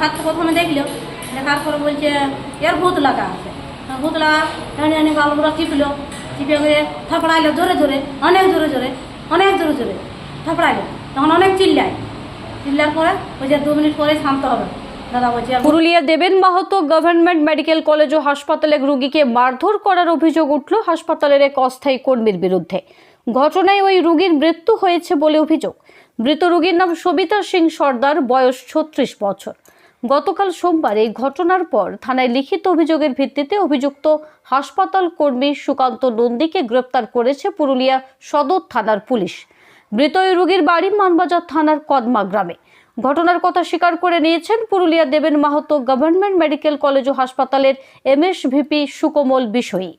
হাত প্রথমে দেখল, দেখার পরে বলছে, এর ভূত লাগা আছে। ভূত লাগা? এনে এনে গালগুলো চিপলো চিপে করে থাপড়াইলো জোরে জোরে, অনেক জোরে জোরে, অনেক জোরে জোরে থাপড়াইলো। তখন অনেক চিল্লায়। চিল্লার পরে বলছে দু মিনিট পরে শান্ত হবে। Purulia Deben Mahato government medical college ও হাসপাতালে রোগীকে মারধর করার অভিযোগ উঠল হাসপাতালের এক অস্থায়ী কর্মীর বিরুদ্ধে। ঘটনায় ওই রোগীর মৃত্যু হয়েছে বলে অভিযোগ। মৃত রোগীর নাম সবিতা সিং সর্দার, বয়স ছত্রিশ বছর। গতকাল সোমবার এই ঘটনার পর থানায় লিখিত অভিযোগের ভিত্তিতে অভিযুক্ত হাসপাতাল কর্মী সুকান্ত নন্দীকে গ্রেপ্তার করেছে পুরুলিয়া সদর থানার পুলিশ। মৃত রোগীর বাড়ি মানবাজার থানার কদমা গ্রামে। ঘটনার কথা স্বীকার করে নিয়েছেন Purulia Deben Mahato government medical college ও হাসপাতালের এমএসভিপি সুকোমল বিষয়ী।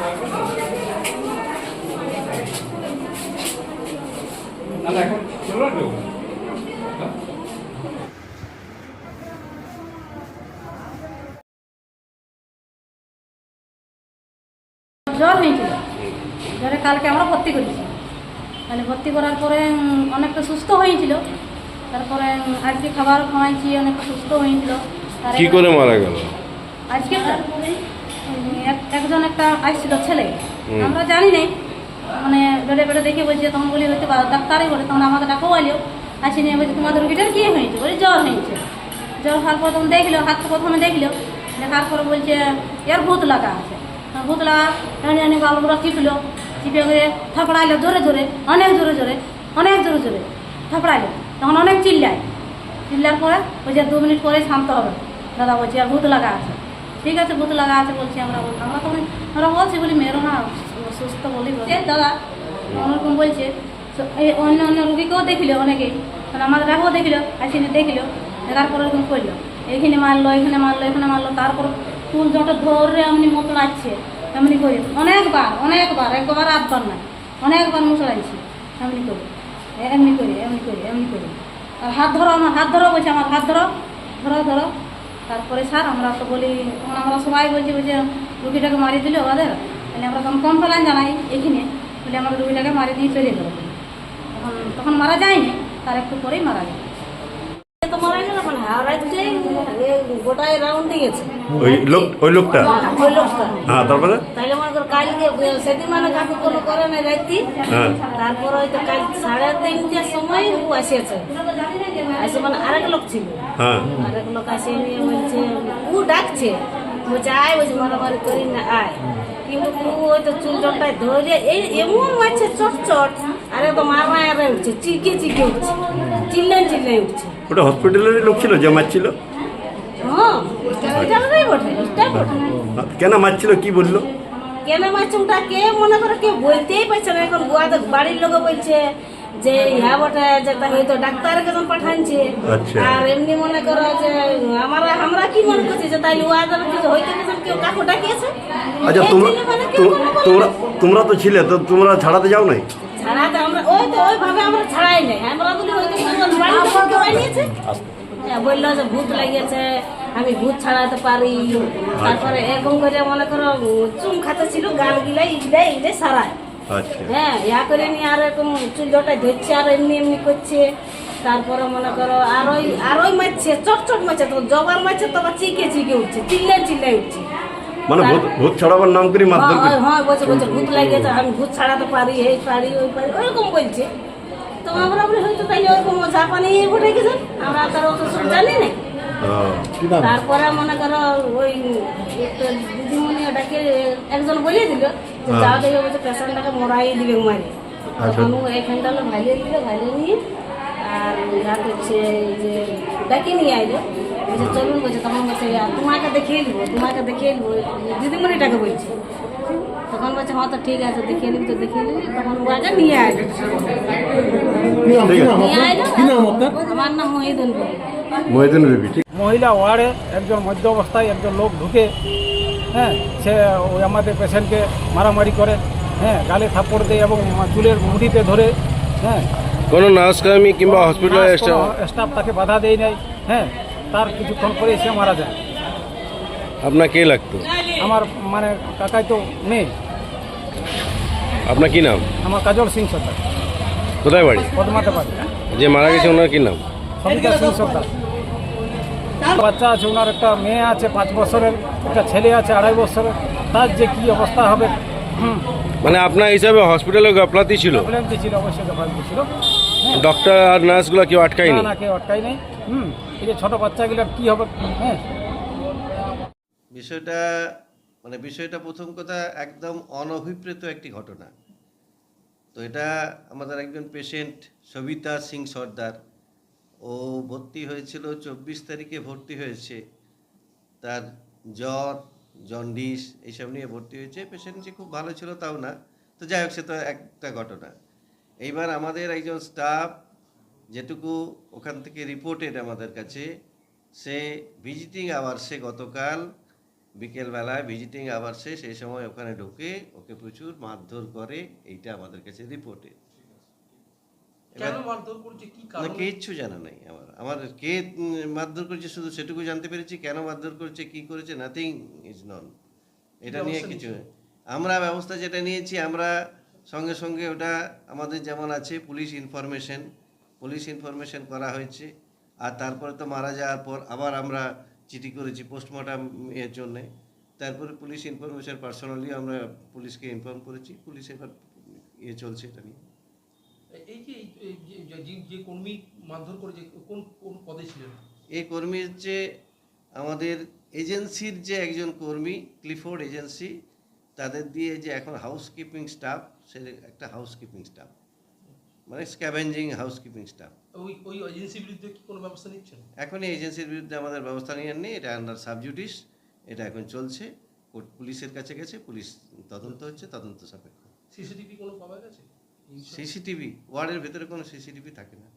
জ্বর হয়েছিল জ্বরে কালকে আমরা ভর্তি করেছি। তাহলে ভর্তি করার পরে অনেকটা সুস্থ হয়েছিল। তারপরে আজকে খাবার খাওয়াইছি অনেকটা সুস্থ হয়েছিল। কি করে মারা গেল? আজকে একজন একটা আসছিল ছেলে। আমরা জানি নাই মানে বেড়ে বেড়ে দেখে বলছে তখন বলি পারে ডাক্তারই বলে তখন আমাকে ডাকো আলিও আসি নিয়ে বলছে তোমাদের রুগীটার কি হয়েছে? বলি জ্বর হয়েছে। জ্বর হওয়ার পর তখন দেখল হাত প্রথমে দেখল দেখার পর বলছে এর ভূত লাগা আছে। ভূত লাগা এনে এনে গালগুলো চিপলো চিপে করে থাপড়াইলো জোরে জোরে অনেক জোরে জোরে অনেক জোরে জোরে থাপড়াইলো। তখন অনেক চিল্লায়। চিল্লার পরে বলছে দু মিনিট পরে শান্ত হবে। দাদা বলছে আর ভূত লাগা আছে। ঠিক আছে ভূত লাগা আছে বলছি আমরা বল- আমরা তখন আমরা বলছি বলি মেরো না সুস্থ বলি বলছে দাদা ওরকম বলছে এই অন্য অন্য রুগীকেও দেখিল অনেকেই মানে আমাদের রাখও দেখিল আসিনি দেখিল দেখার পরে এরকম করল। এইখানে মারলো এখানে মারলো এখানে মারলো তারপর ফুল যটা ধরে এমনি মতলাচ্ছে এমনি করে। অনেকবার অনেকবার একবার আধবার না অনেকবার মশলাইছি এমনি করে এমনি করে এমনি করে এমনি করে। আর হাত ধরো আমার হাত ধরো বলছে আমার হাত ধরো ধরো ধরো। তারপরে স্যার আমরা তো বলি, তখন আমরা সবাই বলছি, বলছে, রুগীটাকে মারি দিল ওদের তাহলে আমরা তখন কমপ্লেন জানাই এখানে, বলে আমরা রুগীটাকে মারি দিয়ে চলে গেল তখন তখন মারা যায়নি, তার একটু পরেই মারা যায় তো মারা গেল মানে হাওড়াতে গোটায় রাউন্ড গেছে ওই লোক ওই লোকটা? ওই লোকটা। হ্যাঁ তারপরে? তাইলে মনে কর কালকে সেদিন মানে কাকু কোনো করে হ্যাঁ। তারপর হয়তো কাল সাড়ে তিনটার সময় ও আসিয়াছে। আসে মানে আরেক লোক ছিল। হ্যাঁ। আরেক লোক আসে নিয়ে বলছে ও ডাকছে। বলছে আয় বলছে মারামারি করি না আয়। কিন্তু ও হয়তো চুল জলটায় ধরে এই এমন মারছে চট চট। আরে তো মারা আরে উঠছে চিকে চিকে উঠছে চিল্লাই চিল্লাই উঠছে। ওটা হসপিটালের লোক ছিল যে মারছিল? হ্যাঁ বটে কেন মারছিল কি বলল? কেন মাছটা কে মনে করে কে বলতেই পারছে না। এখন গোয়াতে বাড়ির লোক বলছে যে ইহা বটে যে তা হয়তো ডাক্তারের কাছে পাঠানছে। আচ্ছা। আর এমনি মনে করো যে আমরা আমরা কি মনে করছি যে তাই ওয়াদের কিছু হইতে গেছে কেউ কাকু ডাকিয়েছে? আচ্ছা মানে তোমরা তোমরা তো ছিলে তো তোমরা ছাড়াতে যাও নাই ছাড়াতে আমরা ওই তো ওইভাবে আমরা ছাড়াই নাই। আমরা বলি লোক কেউ আনিয়েছে হ্যাঁ, বলল যে ভূত লাগিয়েছে আমি ভূত ছাড়াতে পারি। তারপরে এরকম করে মনে করো চুম খাতে ছিল গান গিলাই ইগলাই ইগলাই সারায়। আচ্ছা। হ্যাঁ ইয়া করে নিয়ে আর এরকম চুল জটায় ধরছে আর এমনি এমনি করছে। তারপরে মনে করো আরোই আরোই মারছে চট চট মারছে তো জবার মারছে তো চিকে চিকে উঠছে চিল্লাই চিল্লাই উঠছে। মানে ভূত ভূত ছাড়াবার নাম করে মারধর হ্যাঁ করে হ্যাঁ বলছে বলছে ভূত লাগিয়েছে আমি ভূত ছাড়াতে পারি এই পারি ওই পারি ওইরকম বলছে তো আমরা বলি হয়তো তাই ওরকম জাপানি উঠে গেছে আমরা তার অত সব জানি না হ্যাঁ। তারপরে মনে করো ওই দিদিমণি ওটাকে একজন বলে দিল যে হ্যাঁ। দেখে বলছে পেশেন্টটাকে মরাই দিবে মারি আচ্ছা। তখন এখানটা ভালিয়ে দিল ভালিয়ে নিয়ে আর রাত হচ্ছে এই যে ডাকি নিয়ে আইলো। বলছে চলুন বলছে তখন বলছে "আর তোমাকে দেখিয়ে দিব তোমাকে দেখিয়ে দিব। দিদিমণিটাকে বলছে। তখন বলছে হ্যাঁ তো ঠিক আছে দেখিয়ে নিবি তো দেখিয়ে নিবি তখন ও আগে নিয়ে আইলো। ঠিক নিয়ে আইলো আমার নাম মহিদুল মহিলা ওয়ার্ডে একজন মধ্য অবস্থায় একজন লোক ঢুকে হ্যাঁ সে ওই আমাদের পেশেন্টকে মারামারি করে হ্যাঁ গালে থাপ্পড় দেয় এবং চুলের মুড়িতে ধরে হ্যাঁ কোনো নার্সকর্মী কিংবা হসপিটালের স্টাফ তাকে বাধা দেয় নাই। হ্যাঁ তার কিছুক্ষণ পরে সে মারা যায়। আপনার কে লাগতো? আমার মানে কাকাই তো নেই। আপনার কি নাম? আমার কাজল সিং সর্দার। কোথায় বাড়ি? পদমাতে পারি যে মারা গেছে ওনার কি নাম? সবিতা সিং সর্দার। বাচ্চা আছে ওনার একটা মেয়ে আছে পাঁচ বছরের একটা ছেলে আছে আড়াই বছরের। তার যে কি অবস্থা হবে হুম মানে আপনার হিসাবে হসপিটালে গাফলাতি ছিল? অবশ্যই গাফালতি ছিল। ডক্টর আর নার্সগুলো কেউ আটকায়নি? না না কেউ আটকাই নেই। হুম এই যে ছোটো বাচ্চাগুলোর কী হবে? হ্যাঁ। বিষয়টা মানে বিষয়টা প্রথম কথা একদম অনভিপ্রেত একটি ঘটনা। তো এটা আমাদের একজন পেশেন্ট সবিতা সিং সর্দার। ও ভর্তি হয়েছিল চব্বিশ তারিখে ভর্তি হয়েছে। তার জ্বর জন্ডিস এইসব নিয়ে ভর্তি হয়েছে। পেশেন্ট যে খুব ভালো ছিল তাও না। তো যাই হোক, সে তো একটা ঘটনা। এইবার আমাদের একজন স্টাফ যেটুকু ওখান থেকে রিপোর্টেড আমাদের কাছে, সে ভিজিটিং আওয়ার্সে গতকাল বিকেলবেলায় ভিজিটিং আওয়ার্সে সেই সময় ওখানে ঢুকে ওকে প্রচুর মারধর করে, এইটা আমাদের কাছে রিপোর্টেড কেন মারধর করছে কি না কারণ কিচ্ছু জানা নাই আমার। আমার কে মারধর করেছে শুধু সেটুকু জানতে পেরেছি কেন মারধর করেছে কি করেছে নাথিং ইজ নন এটা নিয়ে কিছু আমরা ব্যবস্থা যেটা নিয়েছি আমরা সঙ্গে সঙ্গে ওটা আমাদের যেমন আছে পুলিশ ইনফরমেশন পুলিশ ইনফরমেশন করা হয়েছে। আর তারপরে তো মারা যাওয়ার পর আবার আমরা চিঠি করেছি পোস্টমর্টম এর জন্যে। তারপরে পুলিশ ইনফরমেশন পার্সোনালি আমরা পুলিশকে ইনফর্ম করেছি। পুলিশ এবার ইয়ে চলছে এটা নিয়ে। এই যে যে- যে- যে- যে কর্মী মারধর করেছে কোন কোন পদে ছিলেন? এই কর্মী হচ্ছে আমাদের এজেন্সির যে একজন কর্মী ক্লিফোর্ড এজেন্সি তাদের দিয়ে যে এখন হাউসকিপিং স্টাফ সে একটা হাউসকিপিং স্টাফ মানে স্ক্যাভেঞ্জিং হাউসকিপিং স্টাফ ওই ওই এজেন্সির বিরুদ্ধে কি কোনো ব্যবস্থা নিচ্ছেন? এখন এই এজেন্সির বিরুদ্ধে আমাদের ব্যবস্থা নিয়ে নেই এটা আন্ডার সাবজুডিস এটা এখন চলছে পুলিশের কাছে গেছে পুলিশ তদন্ত হচ্ছে তদন্ত সাপেক্ষ। সিসিটিভি কোনো পাওয়া গেছে? সিসিটিভি ওয়ার্ডের ভেতরে কোনো সিসিটিভি থাকে না।